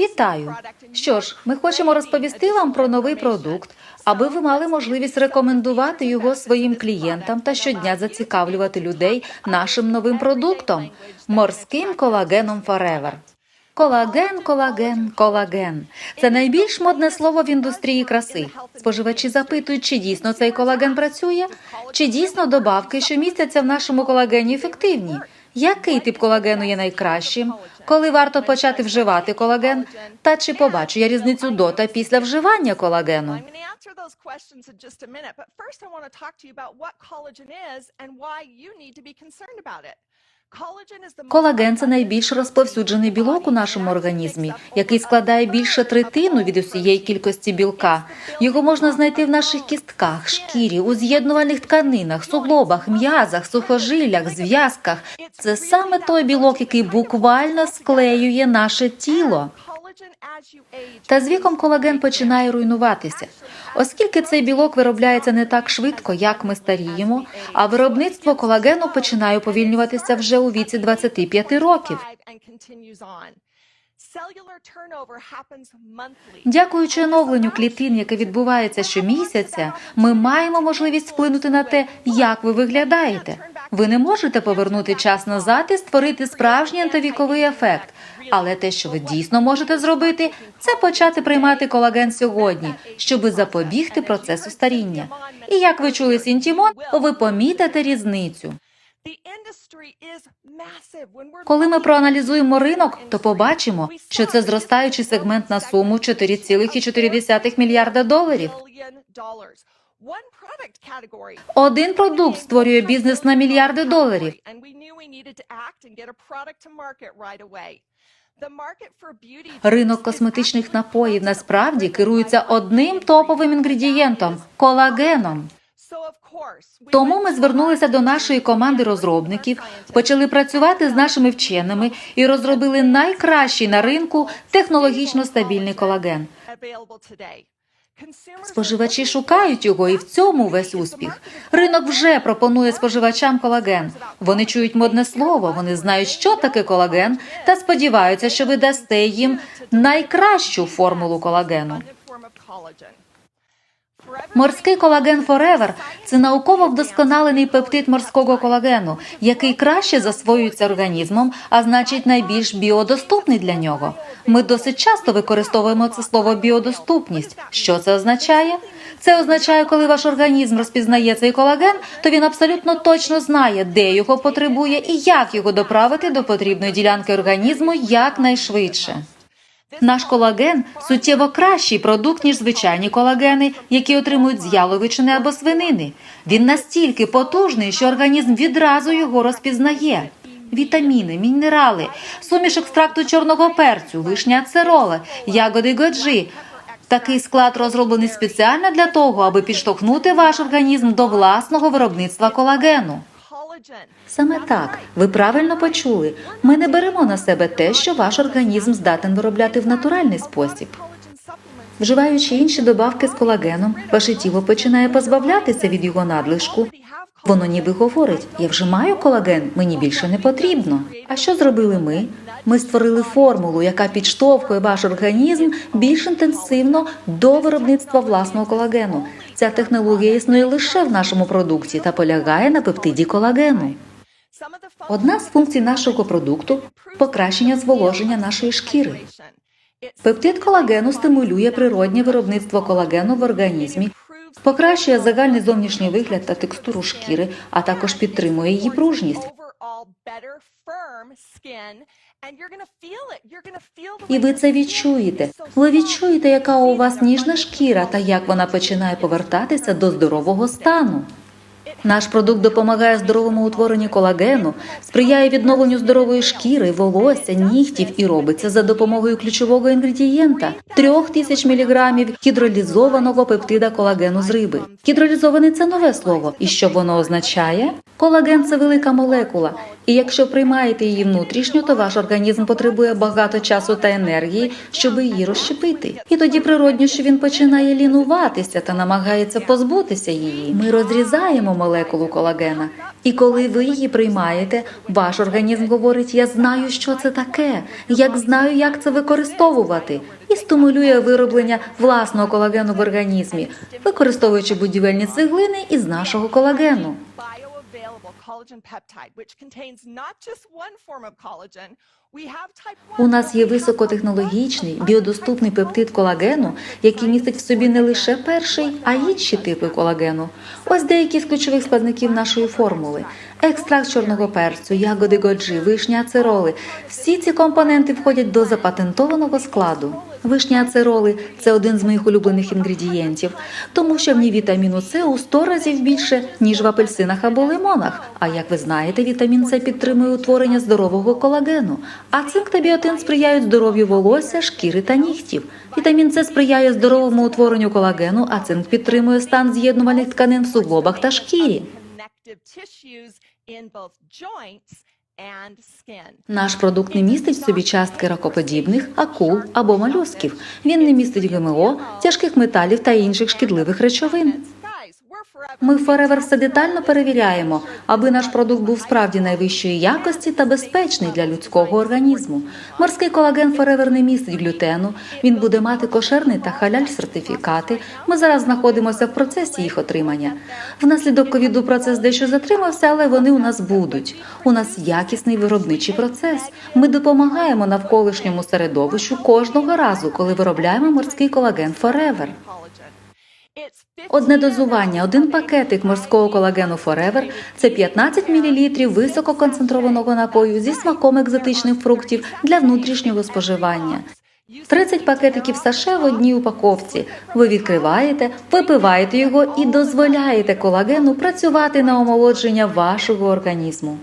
Вітаю! Що ж, ми хочемо розповісти вам про новий продукт, аби ви мали можливість рекомендувати його своїм клієнтам та щодня зацікавлювати людей нашим новим продуктом морським колагеном Forever. Колаген, колаген, колаген це найбільш модне слово в індустрії краси. Споживачі запитують, чи дійсно цей колаген працює, чи дійсно добавки, що містяться в нашому колагені, ефективні. Який тип колагену є найкращим? Коли варто почати вживати колаген? Та чи побачу я різницю до та після вживання колагену? What collagen is and why you need to be concerned about it. Колаген це найбільш розповсюджений білок у нашому організмі, який складає більше третину від усієї кількості білка. Його можна знайти в наших кістках, шкірі, у з'єднувальних тканинах, суглобах, м'язах, сухожилях, зв'язках. Це саме той білок, який буквально склеює наше тіло. Та з віком колаген починає руйнуватися. Оскільки цей білок виробляється не так швидко, як ми старіємо, а виробництво колагену починає уповільнюватися вже у віці 25 років. Дякуючи оновленню клітин, яке відбувається щомісяця, ми маємо можливість вплинути на те, як ви виглядаєте. Ви не можете повернути час назад і створити справжній антивіковий ефект. Але те, що ви дійсно можете зробити, це почати приймати колаген сьогодні, щоби запобігти процесу старіння. І як ви чули Сінтімон, ви помітите різницю. Коли ми проаналізуємо ринок, то побачимо, що це зростаючий сегмент на суму segment 4,4 мільярда доларів. Один продукт створює бізнес на мільярди доларів. Ринок косметичних напоїв насправді керується одним топовим інгредієнтом колагеном. Тому ми звернулися до нашої команди розробників, почали працювати з нашими вченими і розробили найкращий на ринку технологічно стабільний колаген. Споживачі шукають його, і в цьому весь успіх. Ринок вже пропонує споживачам колаген. Вони чують модне слово, вони знають, що таке колаген, та сподіваються, що ви дасте їм найкращу формулу колагену. abundant form of collagen. Forever Морський колаген Forever – це науково вдосконалений пептид морського колагену, який краще засвоюється організмом, а значить найбільш біодоступний для нього. Ми досить часто використовуємо це слово біодоступність. Що це означає? Це означає, коли ваш організм розпізнає цей колаген, то він абсолютно точно знає, де його потребує і як його доправити до потрібної ділянки організму якнайшвидше. Наш колаген суттєво кращий продукт, ніж звичайні колагени, які отримують з яловичини або свинини. Він настільки потужний, що організм відразу його розпізнає. Вітаміни, мінерали, суміш екстракту чорного перцю, вишня ацерола, ягоди годжі. Такий склад розроблений спеціально для того, аби підштовхнути ваш організм до власного виробництва колагену. Саме так, ви правильно почули. Ми не беремо на себе те, що ваш організм здатен виробляти в натуральний спосіб. Вживаючи інші добавки з колагеном, ваше тіло починає позбавлятися від його надлишку. Воно ніби говорить: я вже маю колаген, мені більше не потрібно. А що зробили ми? Ми створили формулу, яка підштовхує ваш організм більш інтенсивно до виробництва власного колагену. Ця технологія існує лише в нашому продукті та полягає на пептиді колагену. Одна з функцій нашого продукту покращення зволоження нашої шкіри. Пептид колагену стимулює природнє виробництво колагену в організмі, покращує загальний зовнішній вигляд та текстуру шкіри, а також підтримує її пружність. І ви це відчуєте. Ви відчуєте, яка у вас ніжна шкіра та як вона починає повертатися до здорового стану. Наш продукт допомагає здоровому утворенню колагену, сприяє відновленню здорової шкіри, волосся, нігтів і робиться за допомогою ключового інгредієнта трьох тисяч міліграмів гідролізованого пептида колагену з риби. Гідролізований це нове слово. І що воно означає? Колаген це велика молекула, і якщо приймаєте її внутрішньо, то ваш організм потребує багато часу та енергії, щоб її розщепити. І тоді природньо, що він починає лінуватися та намагається позбутися її. Ми розрізаємо молекулу колагена. І коли ви її приймаєте, ваш організм говорить: Я знаю, що це таке, як знаю, як це використовувати, і стимулює вироблення власного колагену в організмі, використовуючи будівельні цеглини із нашого колагену. Collagen peptide, which contains not just one form of collagen. We have type 1. У нас є високотехнологічний біодоступний пептид колагену, який містить в собі не лише перший, а й інші типи колагену. Ось деякі з ключових складників нашої формули: екстракт чорного перцю, ягоди годжі, вишня ацероли. Всі ці компоненти входять до запатентованого складу. Вишня ацероли – це один з моїх улюблених інгредієнтів, тому що в ній вітаміну С у 100 разів більше, ніж в апельсинах або лимонах. А як ви знаєте, вітамін С підтримує утворення здорового колагену, а цинк та біотин сприяють здоров'ю волосся, шкіри та нігтів. Вітамін С сприяє здоровому утворенню колагену, а цинк підтримує стан з'єднувальних тканин в суглобах та шкірі. Наш продукт не містить в собі частки ракоподібних, акул або молюсків. Він не містить ГМО, тяжких металів та інших шкідливих речовин. Ми Forever все детально перевіряємо, аби наш продукт був справді найвищої якості та безпечний для людського організму. Морський колаген Forever не містить глютену. Він буде мати кошерний та халяль сертифікати. Ми зараз знаходимося в процесі їх отримання. Внаслідок ковіду процес дещо затримався, але вони у нас будуть. У нас якісний виробничий процес. Ми допомагаємо навколишньому середовищу кожного разу, коли виробляємо морський колаген Forever. Collagen. It's 50 Одне дозування, один пакетик морського колагену Forever – це 15 мл висококонцентрованого напою зі смаком екзотичних фруктів для внутрішнього споживання. 30 пакетиків саше в одній упаковці. Ви відкриваєте, випиваєте його і дозволяєте колагену працювати на омолодження вашого організму.